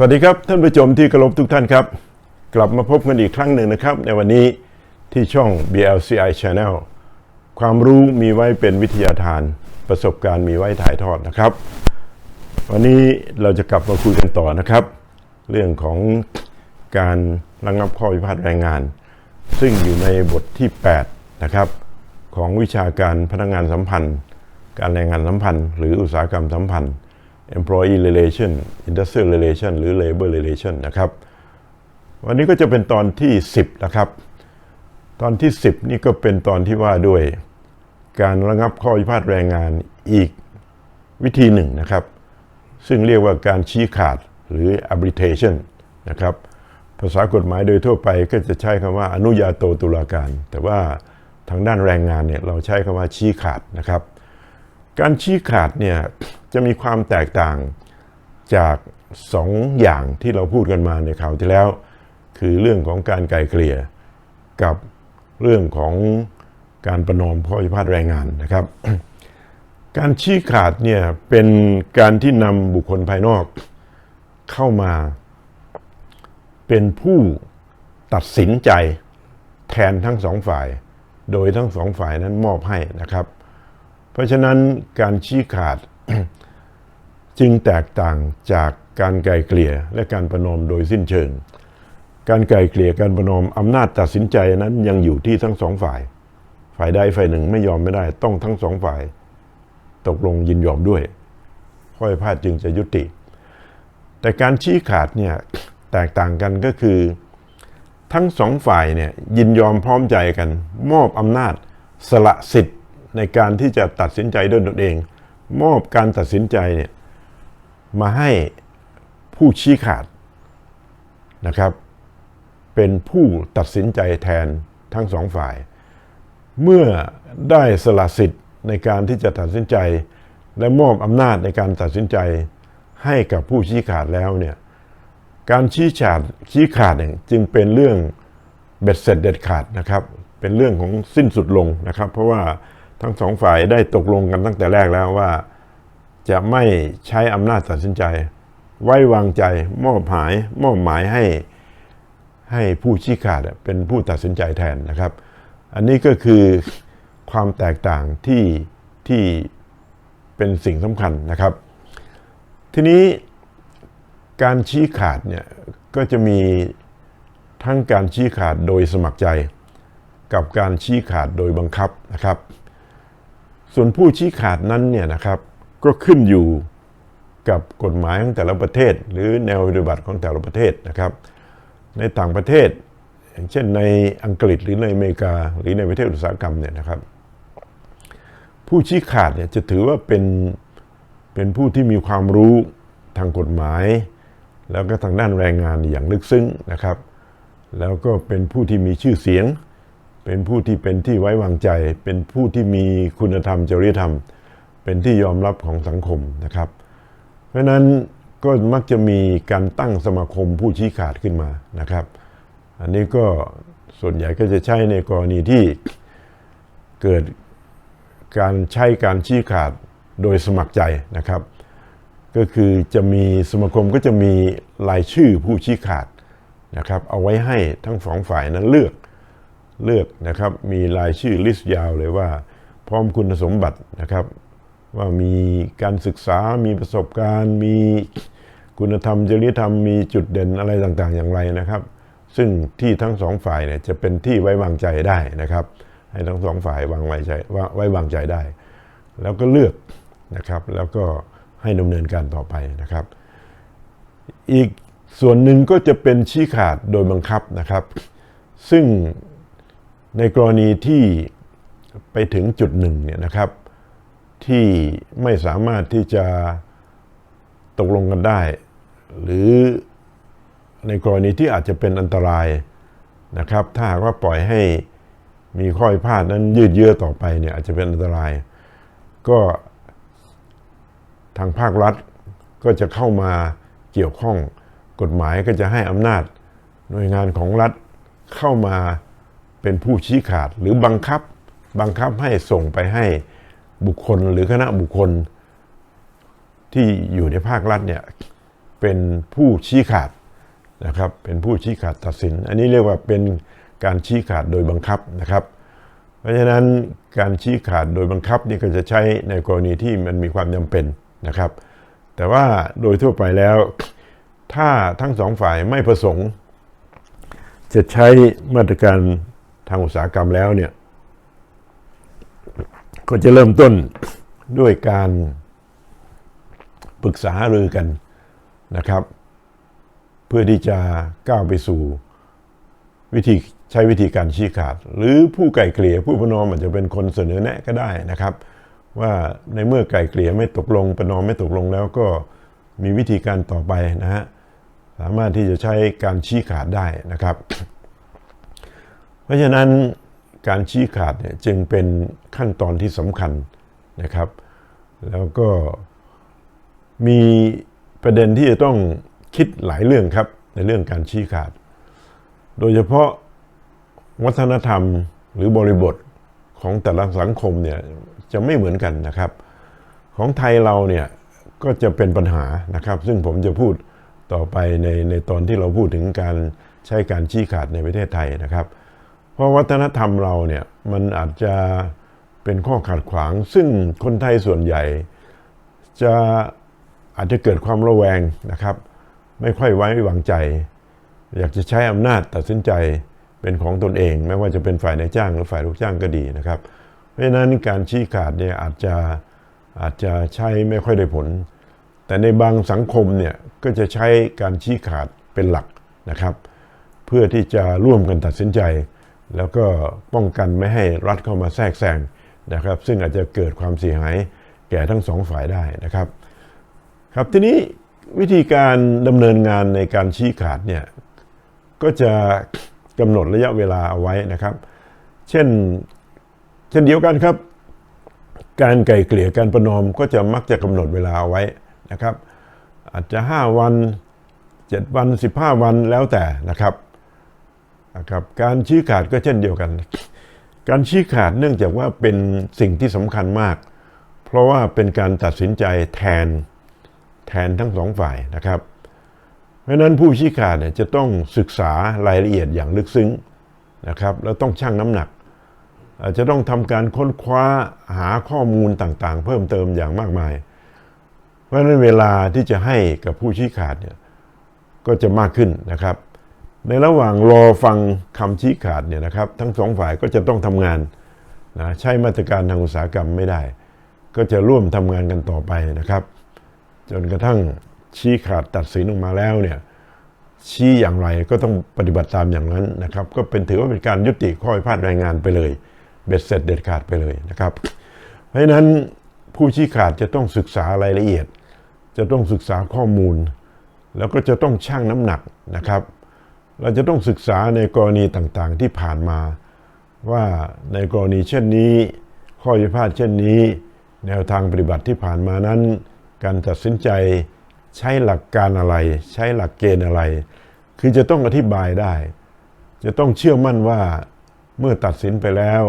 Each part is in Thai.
สวัสดีครับ ท่านผู้ชมที่เคารพทุกท่านครับ กลับมาพบกันอีกครั้งหนึ่งนะครับ ในวันนี้ที่ช่อง BLCI Channel ความรู้มีไว้เป็นวิทยาทาน ประสบการณ์มีไว้ถ่ายทอดนะครับ วันนี้เราจะกลับมาคุยกันต่อนะครับ เรื่องของการระงับข้อพิพาทแรงงาน ซึ่งอยู่ในบทที่ 8 นะครับ ของวิชาการพนักงานสัมพันธ์ การแรงงานสัมพันธ์ หรืออุตสาหกรรมสัมพันธ์ employee relation industrial relation หรือ labor relation นะครับ วันนี้ก็จะเป็นตอนที่ 10 นะครับ ตอนที่ 10 นี่ก็เป็นตอนที่ว่าด้วยการระงับข้อพิพาทแรงงานอีกวิธีหนึ่งนะครับ ซึ่งเรียกว่าการชี้ขาดหรือ arbitration นะครับ ภาษากฎหมายโดยทั่วไปก็จะใช้คำว่าอนุญาโตตุลาการ แต่ว่าทางด้านแรงงานเนี่ยเราใช้คำว่าชี้ขาดนะครับ การชี้ขาดเนี่ยจะมีความแตกต่างจากสองอย่างที่เราพูดกันมาในข่าวที่แล้ว คือเรื่องของการไกลเกลี่ยกับเรื่องของการประนอมข้อพิพาทแรงงานนะครับ การชี้ขาดเนี่ยเป็นการที่นำบุคคลภายนอกเข้ามาเป็นผู้ตัดสินใจแทนทั้งสองฝ่าย โดยทั้งสองฝ่ายนั้นมอบให้นะครับ ราะฉะนั้นการชี้ขาดจึงแตกต่างจากการไกลเกลี่ยและการประนอมโดยสิ้นเชิง การไกลเกลี่ยการประนอมอำนาจตัดสินใจนั้นยังอยู่ที่ทั้งสองฝ่าย ฝ่ายใดฝ่ายหนึ่งไม่ยอมไม่ได้ ต้องทั้งสองฝ่าย ตกลงยินยอมด้วยข้อพิพาทจึงจะยุติ แต่การชี้ขาดเนี่ยแตกต่างกันก็คือ ทั้งสองฝ่ายเนี่ยยินยอมพร้อมใจกัน มอบอำนาจสละสิทธิ ในการที่จะตัดสินใจด้วยตนเอง มอบการตัดสินใจเนี่ยมาให้ผู้ชี้ขาดนะครับ เป็นผู้ตัดสินใจแทนทั้งสองฝ่าย เมื่อได้สละสิทธิ์ในการที่จะตัดสินใจ และมอบอำนาจในการตัดสินใจให้กับผู้ชี้ขาดแล้วเนี่ยการชี้ขาดชี้ขาดเนี่ยจึงเป็นเรื่องเบ็ดเสร็จเด็ดขาดนะครับ เป็นเรื่องของสิ้นสุดลงนะครับ เพราะว่า ทั้งสองฝ่ายได้ตกลงกันตั้งแต่แรกแล้วว่า จะไม่ใช้อำนาจตัดสินใจ ไว้วางใจมอบหมายมอบหมายให้ให้ผู้ชี้ขาดเป็นผู้ตัดสินใจแทนนะครับ อันนี้ก็คือความแตกต่างที่ที่เป็นสิ่งสำคัญนะครับ ทีนี้การชี้ขาดเนี่ยก็จะมีทั้งการชี้ขาดโดยสมัครใจ กับการชี้ขาดโดยบังคับนะครับ ส่วนผู้ชี้ขาดนั้นเนี่ยนะครับก็ขึ้นอยู่กับกฎหมายของแต่ละประเทศ หรือแนวปฏิบัติของแต่ละประเทศนะครับ ในต่างประเทศ อย่างเช่นในอังกฤษหรือในอเมริกา หรือในประเทศอุตสาหกรรมเนี่ยนะครับ ผู้ชี้ขาดเนี่ยจะถือว่าเป็นเป็นผู้ที่มีความรู้ทางกฎหมาย แล้วก็ทางด้านแรงงานอย่างลึกซึ้งนะครับ แล้วก็เป็นผู้ที่มีชื่อเสียง เป็นผู้ที่เป็นที่ไว้วางใจ เป็นผู้ที่มีคุณธรรมจริยธรรม เป็นที่ยอมรับของสังคมนะครับ เพราะนั้นก็มักจะมีการตั้งสมาคมผู้ชี้ขาดขึ้นมานะครับ อันนี้ก็ส่วนใหญ่ก็จะใช้ในกรณีที่เกิดการใช้การชี้ขาดโดยสมัครใจนะครับ ก็คือจะมีสมาคมก็จะมีรายชื่อผู้ชี้ขาดนะครับ เอาไว้ให้ทั้งสองฝ่ายนั้นเลือก เลือกนะครับ มีรายชื่อลิสต์ยาวเลยว่า พร้อมคุณสมบัตินะครับ ว่ามีการศึกษา มีประสบการณ์ มีคุณธรรมจริยธรรม มีจุดเด่นอะไรต่างๆ อย่างไรนะครับ ซึ่งที่ทั้งสองฝ่ายเนี่ยจะเป็นที่ไว้วางใจได้นะครับ ให้ทั้งสองฝ่ายวางไว้ใจว่าไว้วางใจได้ แล้วก็เลือกนะครับ แล้วก็ให้ดำเนินการต่อไปนะครับ อีกส่วนหนึ่งก็จะเป็นชี้ขาดโดยบังคับนะครับ ซึ่ง ในกรณีที่ไปถึงจุดหนึ่งเนี่ยนะครับ ที่ไม่สามารถที่จะตกลงกันได้ หรือในกรณีที่อาจจะเป็นอันตรายนะครับ ถ้าหากว่าปล่อยให้มีข้อพิพาทนั้นยืดเยื้อต่อไปเนี่ยอาจจะเป็นอันตราย ก็ทางภาครัฐก็จะเข้ามาเกี่ยวข้องกฎหมายก็จะให้อำนาจหน่วยงานของรัฐเข้ามา เป็นผู้ชี้ขาดหรือบังคับบังคับให้ส่งไปให้บุคคลหรือคณะบุคคลที่อยู่ในภาครัฐเนี่ยเป็นผู้ชี้ขาดนะครับเป็นผู้ชี้ขาดตัดสิน อันนี้เรียกว่าเป็นการชี้ขาดโดยบังคับนะครับ เพราะฉะนั้นการชี้ขาดโดยบังคับนี่ก็จะใช้ในกรณีที่มันมีความจำเป็นนะครับ แต่ว่าโดยทั่วไปแล้ว ถ้าทั้งสองฝ่ายไม่ประสงค์ จะใช้มาตรการ ทางอุตสาหกรรมแล้วเนี่ย ก็จะเริ่มต้นด้วยการปรึกษาหารือกันนะครับ เพื่อที่จะก้าวไปสู่วิธีใช้วิธีการชี้ขาด หรือผู้ไก่เกลี่ยผู้ประนอมอาจจะเป็นคนเสนอแนะก็ได้นะครับ ว่าในเมื่อไก่เกลี่ยไม่ตกลงประนอมไม่ตกลงแล้วก็มีวิธีการต่อไปนะฮะสามารถที่จะใช้การชี้ขาดได้นะครับ เพราะฉะนั้นการชี้ขาดเนี่ยจึงเป็นขั้นตอนที่สำคัญนะครับ แล้วก็มีประเด็นที่จะต้องคิดหลายเรื่องครับในเรื่องการชี้ขาด โดยเฉพาะวัฒนธรรมหรือบริบทของแต่ละสังคมเนี่ยจะไม่เหมือนกันนะครับ ของไทยเราเนี่ยก็จะเป็นปัญหานะครับ ซึ่งผมจะพูดต่อไปในในตอนที่เราพูดถึงการใช้การชี้ขาดในประเทศไทยนะครับ เพราะวัฒนธรรมเราเนี่ยมันอาจจะเป็นข้อขัดขวาง ซึ่งคนไทยส่วนใหญ่ จะอาจจะเกิดความระแวงนะครับ ไม่ค่อยไว้วางใจ อยากจะใช้อำนาจตัดสินใจเป็นของตนเอง ไม่ว่าจะเป็นฝ่ายนายจ้างหรือฝ่ายลูกจ้างก็ดีนะครับ เพราะฉะนั้นการชี้ขาดเนี่ยอาจจะอาจจะใช้ไม่ค่อยได้ผล แต่ในบางสังคมเนี่ยก็จะใช้การชี้ขาดเป็นหลักนะครับ เพื่อที่จะร่วมกันตัดสินใจ แล้วก็ป้องกันไม่ให้รัฐเข้ามาแทรกแซงนะครับ ซึ่งอาจจะเกิดความเสียหายแก่ทั้งสองฝ่ายได้นะครับ ครับทีนี้วิธีการดำเนินงานในการชี้ขาดเนี่ยก็จะกำหนดระยะเวลาเอาไว้นะครับ เช่นเช่นเดียวกันครับ การไกล่เกลี่ยการประนอมก็จะมักจะกำหนดเวลาเอาไว้นะครับ อาจจะ 5 วัน 7 วัน 15 วันแล้วแต่นะครับ นะครับการชี้ขาดก็เช่นเดียวกัน การชี้ขาดเนื่องจากว่าเป็นสิ่งที่สำคัญมาก เพราะว่าเป็นการตัดสินใจแทนแทนทั้งสองฝ่ายนะครับ เพราะนั้นผู้ชี้ขาดเนี่ยจะต้องศึกษารายละเอียดอย่างลึกซึ้งนะครับแล้วต้องชั่งน้ำหนักอาจจะต้องทำการค้นคว้าหาข้อมูลต่างๆ เพิ่มเติมอย่างมากมาย เพราะนั้นเวลาที่จะให้กับผู้ชี้ขาดเนี่ยก็จะมากขึ้นนะครับ ในระหว่างรอฟังคำชี้ขาดเนี่ยนะครับ ทั้งสองฝ่ายก็จะต้องทำงานนะใช้มาตรการทางอุตสาหกรรมไม่ได้ ก็จะร่วมทำงานกันต่อไปนะครับ จนกระทั่งชี้ขาดตัดสินออกมาแล้วเนี่ยชี้อย่างไรก็ต้องปฏิบัติตามอย่างนั้นนะครับ ก็เป็นถือว่าเป็นการยุติข้อพิพาทรายงานไปเลยเบ็ดเสร็จเด็ดขาดไปเลยนะครับ เพราะฉะนั้นผู้ชี้ขาดจะต้องศึกษารายละเอียด จะต้องศึกษาข้อมูล แล้วก็จะต้องชั่งน้ำหนักนะครับ เราจะต้องศึกษาในกรณีต่างๆที่ผ่านมา ว่าในกรณีเช่นนี้ ข้อพิพาทเช่นนี้ แนวทางปฏิบัติที่ผ่านมานั้น การตัดสินใจใช้หลักการอะไร ใช้หลักเกณฑ์อะไร คือจะต้องอธิบายได้ จะต้องเชื่อมั่นว่าเมื่อตัดสินไปแล้ว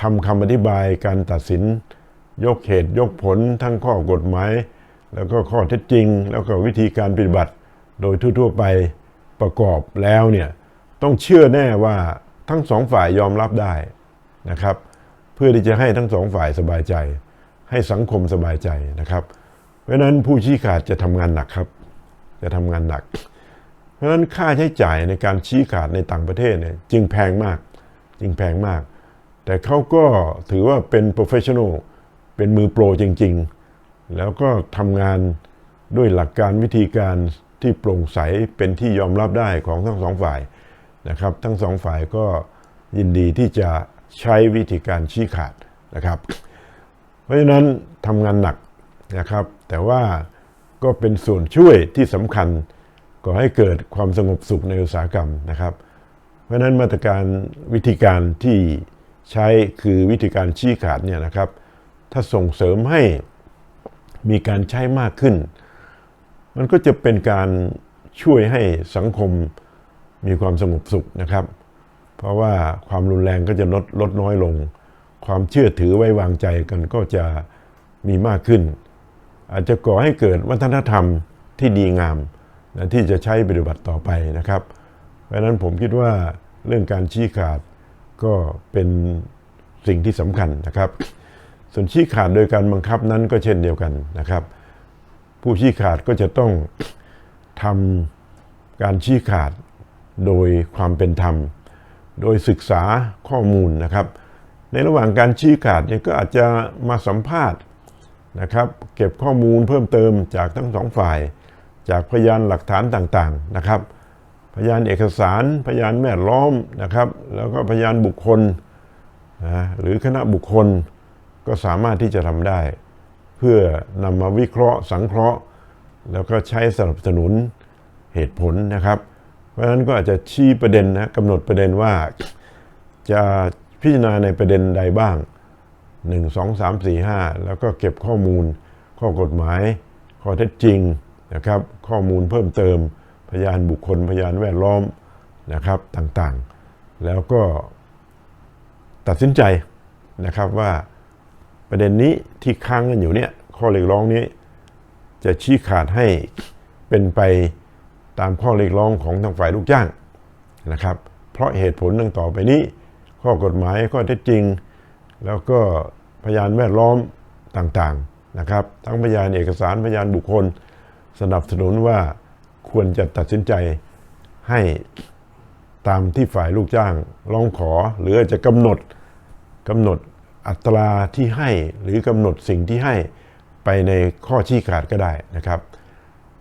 ทำคำอธิบายการตัดสิน ยกเหตุยกผลทั้งข้อกฎหมาย แล้วก็ข้อเท็จจริง แล้วก็วิธีการปฏิบัติโดยทั่วๆไป ประกอบแล้วเนี่ยต้องเชื่อแน่ว่าทั้งสองฝ่ายยอมรับได้นะครับ เพื่อที่จะให้ทั้งสองฝ่ายสบายใจ ให้สังคมสบายใจนะครับ เพราะนั้นผู้ชี้ขาดจะทำงานหนักครับ จะทำงานหนัก เพราะฉะนั้นค่าใช้จ่ายในการชี้ขาดในต่างประเทศเนี่ยจึงแพงมากจึงแพงมาก แต่เขาก็ถือว่าเป็น professional เป็นมือโปรจริง ๆ แล้วก็ทำงานด้วยหลักการวิธีการ ที่โปร่งใสเป็นที่ยอมรับได้ของทั้งสองฝ่ายนะครับ ทั้งสองฝ่ายก็ยินดีที่จะใช้วิธีการชี้ขาดนะครับ เพราะฉะนั้นทำงานหนักนะครับ แต่ว่าก็เป็นส่วนช่วยที่สำคัญก่อให้เกิดความสงบสุขในอุตสาหกรรมนะครับ เพราะฉะนั้นมาตรการวิธีการที่ใช้คือวิธีการชี้ขาดเนี่ยนะครับ ถ้าส่งเสริมให้มีการใช้มากขึ้น มันก็จะเป็นการช่วยให้สังคมมีความสงบสุขนะครับ เพราะว่าความรุนแรงก็จะลดลดน้อยลง ความเชื่อถือไว้วางใจกันก็จะมีมากขึ้น อาจจะก่อให้เกิดวัฒนธรรมที่ดีงามนะที่จะใช้ปฏิบัติต่อไปนะครับ เพราะฉะนั้นผมคิดว่าเรื่องการชี้ขาดก็เป็นสิ่งที่สำคัญนะครับ ส่วนชี้ขาดโดยการบังคับนั้นก็เช่นเดียวกันนะครับ ผู้ชี้ขาดก็จะต้องทำการชี้ขาดโดยความเป็นธรรม โดยศึกษาข้อมูลนะครับ ในระหว่างการชี้ขาดเนี่ยก็อาจจะมาสัมภาษณ์นะครับ เก็บข้อมูลเพิ่มเติมจากทั้งสองฝ่าย จากพยานหลักฐานต่างๆนะครับ พยานเอกสาร พยานแวดล้อมนะครับ แล้วก็พยานบุคคลนะหรือคณะบุคคลก็สามารถที่จะทำได้ เพื่อนำมาวิเคราะห์สังเคราะห์ แล้วก็ใช้สนับสนุนเหตุผลนะครับ เพราะฉะนั้นก็อาจจะชี้ประเด็นนะกำหนดประเด็นว่าจะพิจารณาในประเด็นใดบ้าง 1 2 3 4 5 แล้วก็เก็บข้อมูล ข้อกฎหมาย ข้อเท็จจริงนะครับ ข้อมูลเพิ่มเติม พยานบุคคลพยานแวดล้อมนะครับต่างๆ แล้วก็ตัดสินใจนะครับว่า ประเด็นนี้ที่ค้างกันอยู่เนี่ยข้อเรียกร้องนี้ จะชี้ขาดให้เป็นไปตามข้อเรียกร้องของทางฝ่ายลูกจ้างนะครับ เพราะเหตุผลดังต่อไปนี้ ข้อกฎหมายข้อเท็จจริง แล้วก็พยานแวดล้อมต่างๆนะครับ ทั้งพยานเอกสารพยานบุคคล สนับสนุนว่าควรจะตัดสินใจให้ตามที่ฝ่ายลูกจ้างร้องขอ หรือจะกำหนดกำหนด อัตราที่ให้หรือกำหนดสิ่งที่ให้ไปในข้อชี้ขาดก็ได้นะครับ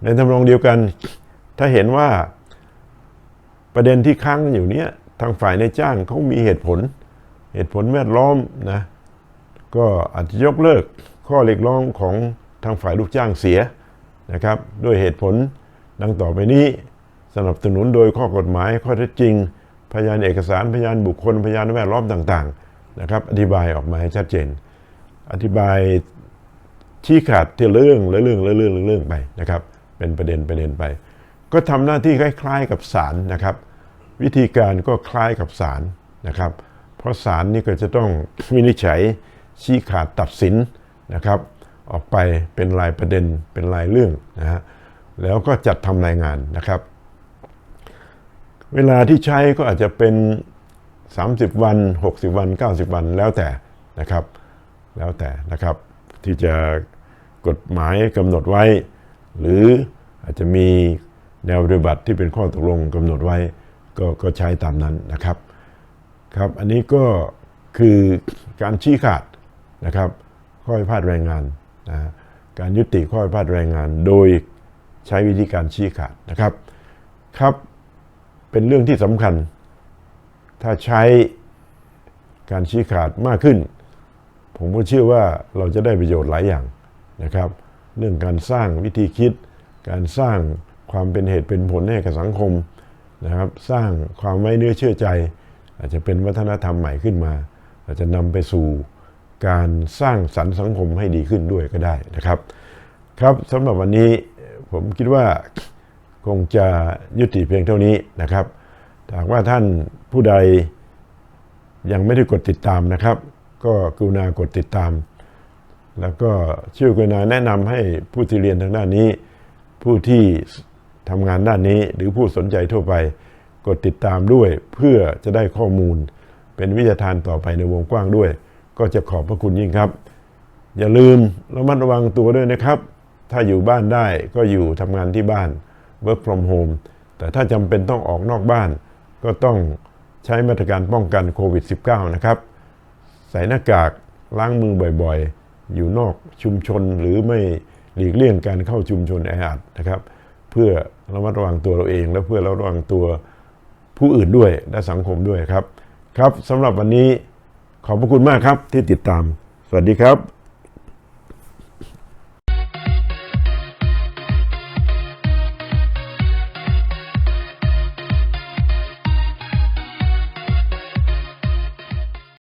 ในทำนองเดียวกัน ถ้าเห็นว่าประเด็นที่ค้างอยู่เนี้ยทางฝ่ายในจ้างเขามีเหตุผล เหตุผลแวดล้อมนะก็อาจจะยกเลิกข้อเรียกร้องของทางฝ่ายลูกจ้างเสียนะครับด้วยเหตุผลดังต่อไปนี้สนับสนุนโดยข้อกฎหมายข้อเท็จจริง พยานเอกสารพยานบุคคลพยานแวดล้อมต่างๆ นะครับอธิบายออกมาให้ชัดเจน อธิบายชี้ขาดทีเรื่องเรื่องเรื่องเรื่องไปนะครับ เป็นประเด็นประเด็นไป ก็ทำหน้าที่คล้าย ๆ กับศาลนะครับ วิธีการก็คล้ายกับศาลนะครับ เพราะศาลนี่ก็จะต้องวินิจฉัยชี้ขาดตัดสินนะครับ ออกไปเป็นรายประเด็นเป็นรายเรื่องนะฮะแล้วก็จัดทำรายงานนะครับ เวลาที่ใช้ก็อาจจะเป็น 30 วัน 60 วัน 90 วันแล้วแต่นะครับ แล้วแต่นะครับที่จะกฎหมายกำหนดไว้ หรืออาจจะมีแนวปฏิบัติที่เป็นข้อตกลงกำหนดไว้ก็ก็ใช้ตามนั้นนะครับครับอันนี้ก็คือการชี้ขาดนะครับข้อพิพาทแรงงานนะการยุติข้อพิพาทแรงงาน โดยใช้วิธีการชี้ขาดนะครับครับ เป็นเรื่องที่สำคัญ ถ้าใช้การชี้ขาดมากขึ้น ผมก็เชื่อว่าเราจะได้ประโยชน์หลายอย่างนะครับ เรื่องการสร้างวิธีคิด การสร้างความเป็นเหตุเป็นผลให้กับสังคมนะครับ สร้างความไว้เนื้อเชื่อใจ อาจจะเป็นวัฒนธรรมใหม่ขึ้นมา อาจจะนำไปสู่การสร้างสรรค์สังคมให้ดีขึ้นด้วยก็ได้นะครับ ครับสำหรับวันนี้ผมคิดว่าคงจะยุติเพียงเท่านี้นะครับหากว่าท่าน ผู้ใดยังไม่ได้กดติดตามนะครับ ก็กรุณากดติดตาม แล้วก็ช่วยกรุณาแนะนำให้ผู้ที่เรียนทางด้านนี้ ผู้ที่ทำงานด้านนี้หรือผู้สนใจทั่วไป กดติดตามด้วยเพื่อจะได้ข้อมูล เป็นวิทยาทานต่อไปในวงกว้างด้วย ก็จะขอบพระคุณยิ่งครับ อย่าลืมระมัดระวังตัวด้วยนะครับ ถ้าอยู่บ้านได้ก็อยู่ทำงานที่บ้าน work from home แต่ถ้าจำเป็นต้องออกนอกบ้านก็ต้อง ใช้มาตรการป้องกันโควิด -19 นะครับ ใส่หน้ากากล้างมือบ่อยๆ อยู่นอกชุมชนหรือไม่หลีกเลี่ยงการเข้าชุมชนแออัดนะครับ เพื่อระมัดระวังตัวเราเอง และเพื่อระมัดระวังตัวผู้อื่นด้วยและสังคมด้วยครับ ครับสำหรับวันนี้ขอบพระคุณมากครับที่ติดตาม สวัสดีครับ